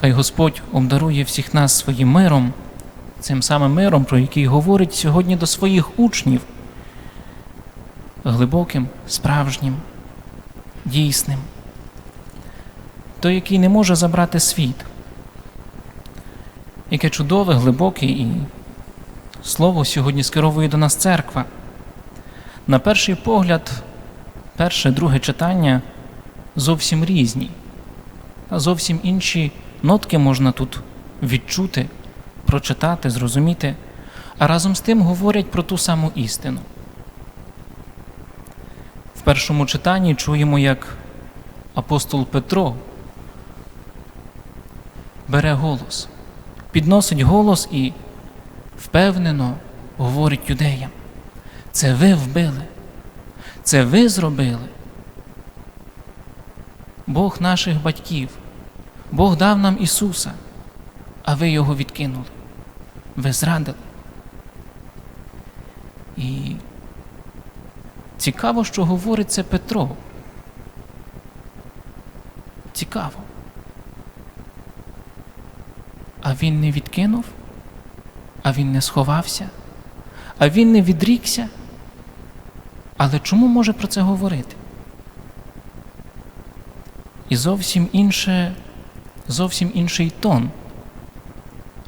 Хай Господь обдарує всіх нас своїм миром, цим самим миром, про який говорить сьогодні до своїх учнів, глибоким, справжнім, дійсним, той, який не може забрати світ. Яке чудове, глибоке і слово сьогодні скеровує до нас церква. На перший погляд, перше, друге читання зовсім різні, а зовсім інші нотки можна тут відчути, прочитати, зрозуміти, а разом з тим говорять про ту саму істину. В першому читанні чуємо, як апостол Петро бере голос, підносить голос і впевнено говорить юдеям. Це ви вбили, це ви зробили. Бог наших батьків, Бог дав нам Ісуса, а ви його відкинули. Ви зрадили. І цікаво, що говорить це Петро. Цікаво. А він не відкинув, а він не сховався, а він не відрікся. Але чому може про це говорити? І зовсім інше, зовсім інший тон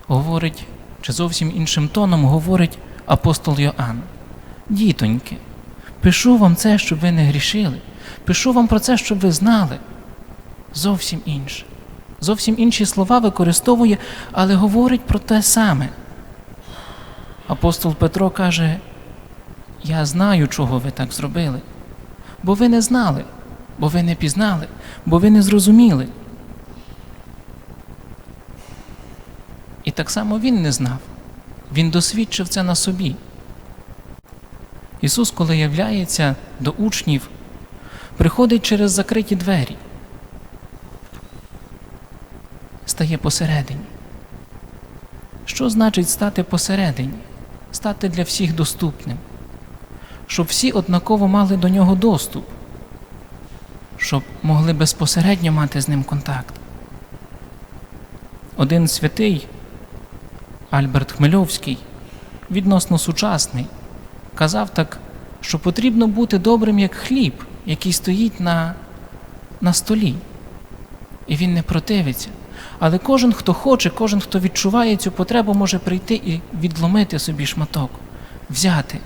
говорить, чи зовсім іншим тоном говорить апостол Йоанн. Дітоньки, пишу вам це, щоб ви не грішили. Пишу вам про це, щоб ви знали. Зовсім інше. Зовсім інші слова використовує, але говорить про те саме. Апостол Петро каже: Я знаю, чого ви так зробили, бо ви не знали, бо ви не пізнали, бо ви не зрозуміли. Так само він не знав. Він досвідчив це на собі. Ісус, коли являється до учнів, приходить через закриті двері, стає посередині. Що значить стати посередині? Стати для всіх доступним, щоб всі однаково мали до нього доступ, щоб могли безпосередньо мати з ним контакт. Один святий Альберт Хмельовський, відносно сучасний, казав так, що потрібно бути добрим як хліб, який стоїть на, на столі. І він не противиться. Але кожен, хто хоче, кожен, хто відчуває цю потребу, може прийти і відломити собі шматок, взяти.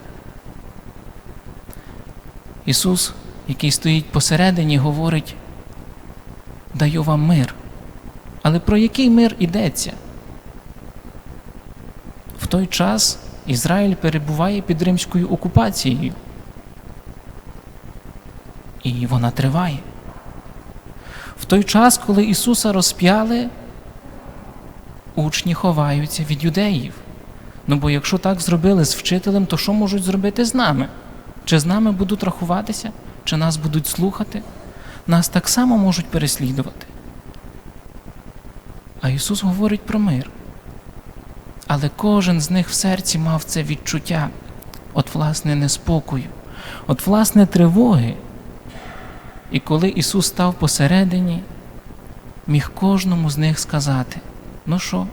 Ісус, який стоїть посередині, говорить: даю вам мир. Але про який мир йдеться? Той час Ізраїль перебуває під римською окупацією. І вона триває. В той час, коли Ісуса розп'яли, учні ховаються від юдеїв. Ну бо якщо так зробили з вчителем, то що можуть зробити з нами? Чи з нами будуть рахуватися, чи нас будуть слухати? Нас так само можуть переслідувати. А Ісус говорить про мир. Але кожен з них в серці мав це відчуття, от власне неспокою, от власне тривоги. І коли Ісус став посередині, міг кожному з них сказати: ну що,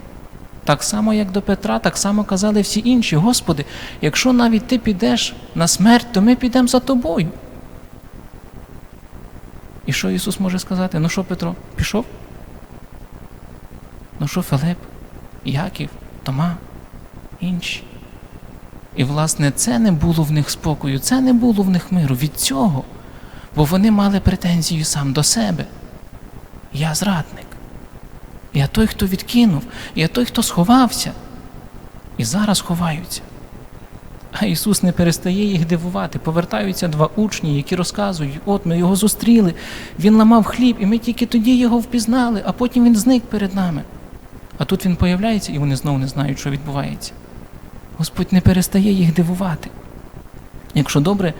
так само, як до Петра, так само казали всі інші, Господи, якщо навіть ти підеш на смерть, то ми підемо за тобою. І що Ісус може сказати? Ну що, Петро, пішов? Ну що, Филип, Яків, Тома, інші? І, власне, це не було в них спокою, це не було в них миру від цього бо вони мали претензію сам до себе. Я зрадник. Я той, хто відкинув, я той, хто сховався. І зараз ховаються. А Ісус не перестає їх дивувати. Повертаються два учні, які розказують, от ми його зустріли, Він ламав хліб, і ми тільки тоді його впізнали, а потім він зник перед нами. А тут він появляється, і вони знову не знають, що відбувається. Господь не перестає їх дивувати. Якщо добре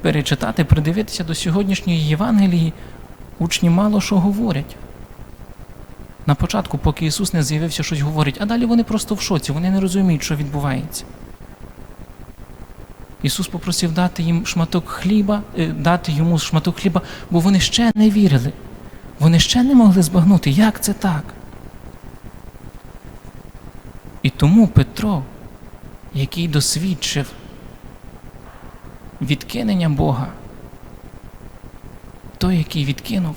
перечитати, придивитися до сьогоднішньої Євангелії, учні мало що говорять. На початку, поки Ісус не з'явився, щось говорить, а далі вони просто в шоці, вони не розуміють, що відбувається. Ісус попросив дати їм шматок хліба, е, дати йому шматок хліба, бо вони ще не вірили. Вони ще не могли збагнути, як це так. І тому Петро, який досвідчив відкинення Бога, той, який відкинув,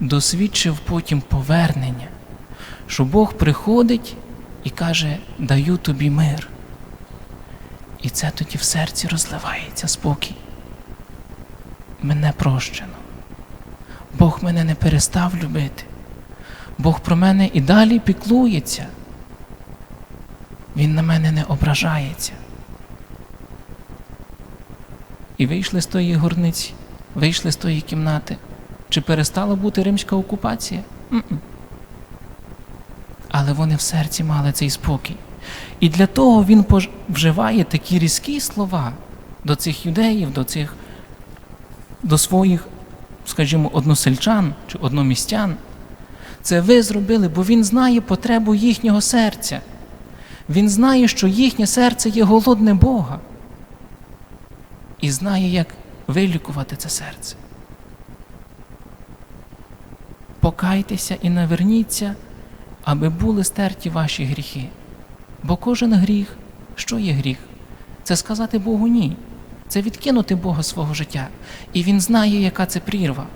досвідчив потім повернення, що Бог приходить і каже: Даю тобі мир. І це тоді в серці розливається спокій. Мене прощено. Бог мене не перестав любити. Бог про мене і далі піклується. Він на мене не ображається. І вийшли з тої горниці, вийшли з тої кімнати. Чи перестала бути римська окупація? М-м. Але вони в серці мали цей спокій. І для того він вживає такі різкі слова до цих юдеїв, до цих до своїх, скажімо, односельчан чи одномістян. Це ви зробили, бо він знає потребу їхнього серця. Він знає, що їхнє серце є голодне Бога. І знає, як вилікувати це серце. Покайтеся і наверніться, аби були стерті ваші гріхи. Бо кожен гріх, що є гріх? Це сказати Богу ні. Це відкинути Бога свого життя. І Він знає, яка це прірва.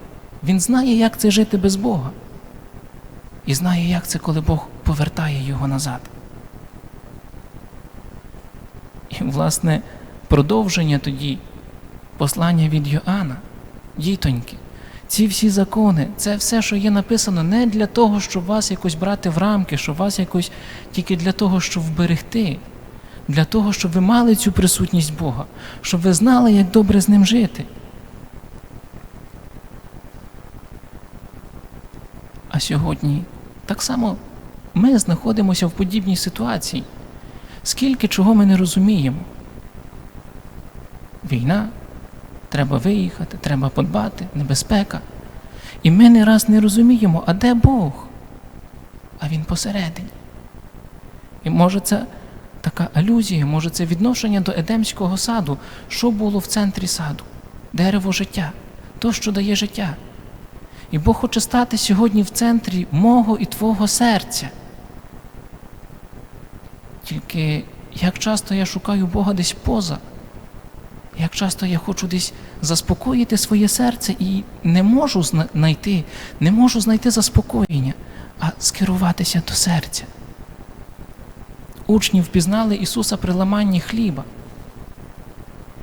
Він знає, як це жити без Бога. І знає, як це, коли Бог повертає його назад. І, власне, продовження тоді послання від Йоанна, дітоньки, ці всі закони, це все, що є написано, не для того, щоб вас якось брати в рамки, щоб вас якось тільки для того, щоб вберегти, для того, щоб ви мали цю присутність Бога, щоб ви знали, як добре з ним жити. А сьогодні так само ми знаходимося в подібній ситуації. Скільки чого ми не розуміємо. Війна, треба виїхати, треба подбати, небезпека. І ми не раз не розуміємо, а де Бог? А Він посередині. І може це така алюзія, може це відношення до Едемського саду, що було в центрі саду, дерево життя, то, що дає життя. І Бог хоче стати сьогодні в центрі мого і твого серця. Тільки як часто я шукаю Бога десь поза, як часто я хочу десь заспокоїти своє серце і не можу знайти, не можу знайти заспокоєння, а скеруватися до серця. Учні впізнали Ісуса при ламанні хліба.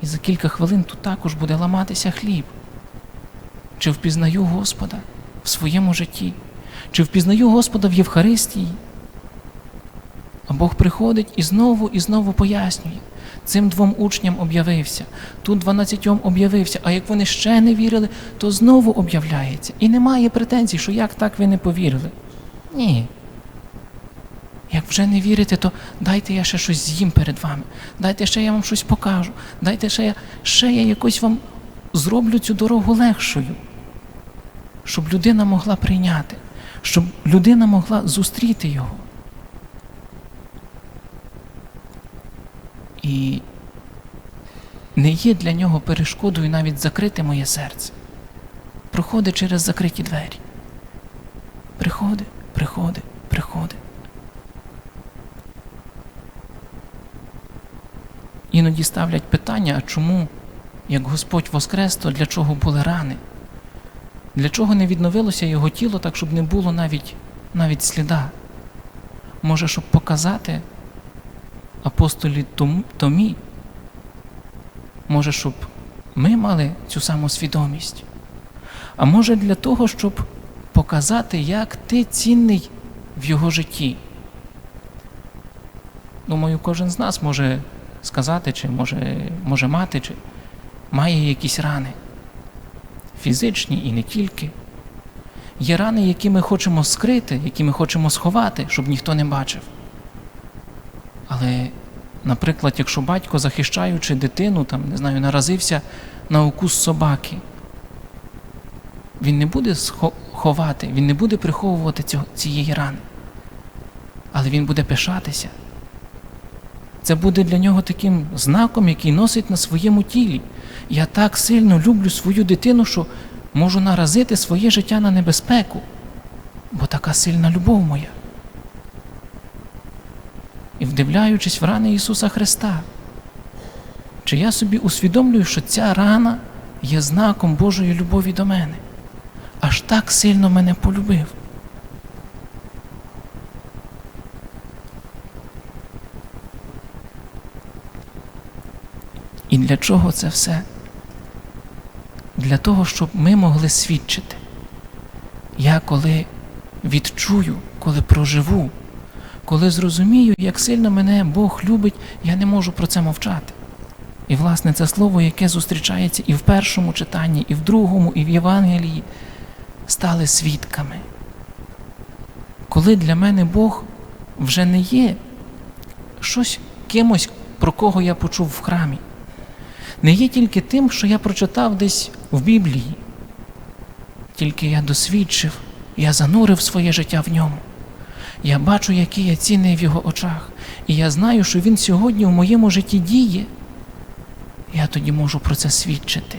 І за кілька хвилин тут також буде ламатися хліб. Чи впізнаю Господа в своєму житті, чи впізнаю Господа в Євхаристії. А Бог приходить і знову і знову пояснює. Цим двом учням об'явився, тут дванадцятьом об'явився, а як вони ще не вірили, то знову об'являється. І немає претензій, що як так ви не повірили. Ні. Як вже не вірите, то дайте я ще щось з'їм перед вами. Дайте ще я вам щось покажу. Дайте ще я ще я якось вам зроблю цю дорогу легшою, щоб людина могла прийняти, щоб людина могла зустріти його. І не є для нього перешкодою навіть закрити моє серце. Проходить через закриті двері. Приходить, приходить, приходить. Іноді ставлять питання, а чому, як Господь воскрес, то для чого були рани? Для чого не відновилося його тіло так, щоб не було навіть, навіть сліда? Може, щоб показати апостолі Томі, може, щоб ми мали цю саму свідомість, а може для того, щоб показати, як ти цінний в його житті. Думаю, кожен з нас може сказати, чи може, може мати, чи має якісь рани. Фізичні і не тільки. Є рани, які ми хочемо скрити, які ми хочемо сховати, щоб ніхто не бачив. Але, наприклад, якщо батько, захищаючи дитину, там, не знаю, наразився на укус собаки, він не буде ховати, він не буде приховувати цього, цієї рани. Але він буде пишатися. Це буде для нього таким знаком, який носить на своєму тілі. Я так сильно люблю свою дитину, що можу наразити своє життя на небезпеку, бо така сильна любов моя. і вдивляючись в рани Ісуса Христа, чи я собі усвідомлюю, що ця рана є знаком Божої любові до мене, аж так сильно мене полюбив. І для чого це все? Для того, щоб ми могли свідчити. Я коли відчую, коли проживу, коли зрозумію, як сильно мене Бог любить, я не можу про це мовчати. І, власне, це слово, яке зустрічається і в першому читанні, і в другому, і в Євангелії, стали свідками. Коли для мене Бог вже не є щось кимось, про кого я почув в храмі, не є тільки тим, що я прочитав десь в Біблії, тільки я досвідчив, я занурив своє життя в ньому. Я бачу, який я цінний в його очах, і я знаю, що він сьогодні в моєму житті діє. Я тоді можу про це свідчити.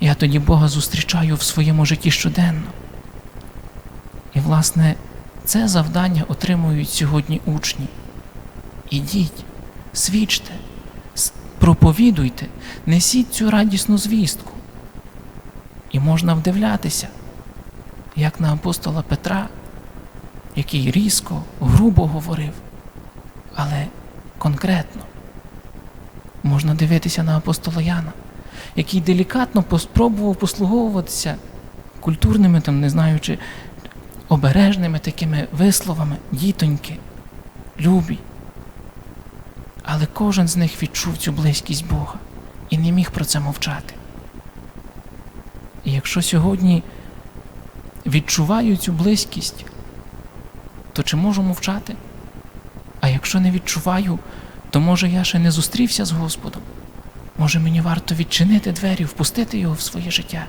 Я тоді Бога зустрічаю в своєму житті щоденно. І, власне, це завдання отримують сьогодні учні. Ідіть, свідчте, проповідуйте, несіть цю радісну звістку. І можна вдивлятися, як на апостола Петра, який різко, грубо говорив, але конкретно. Можна дивитися на апостола Яна, який делікатно спробував послуговуватися культурними, там, не знаю, чи обережними такими висловами, дітоньки, любі. Але кожен з них відчув цю близькість Бога і не міг про це мовчати. І якщо сьогодні відчуваю цю близькість, то чи можу мовчати? А якщо не відчуваю, то може я ще не зустрівся з Господом. Може мені варто відчинити двері, впустити його в своє життя.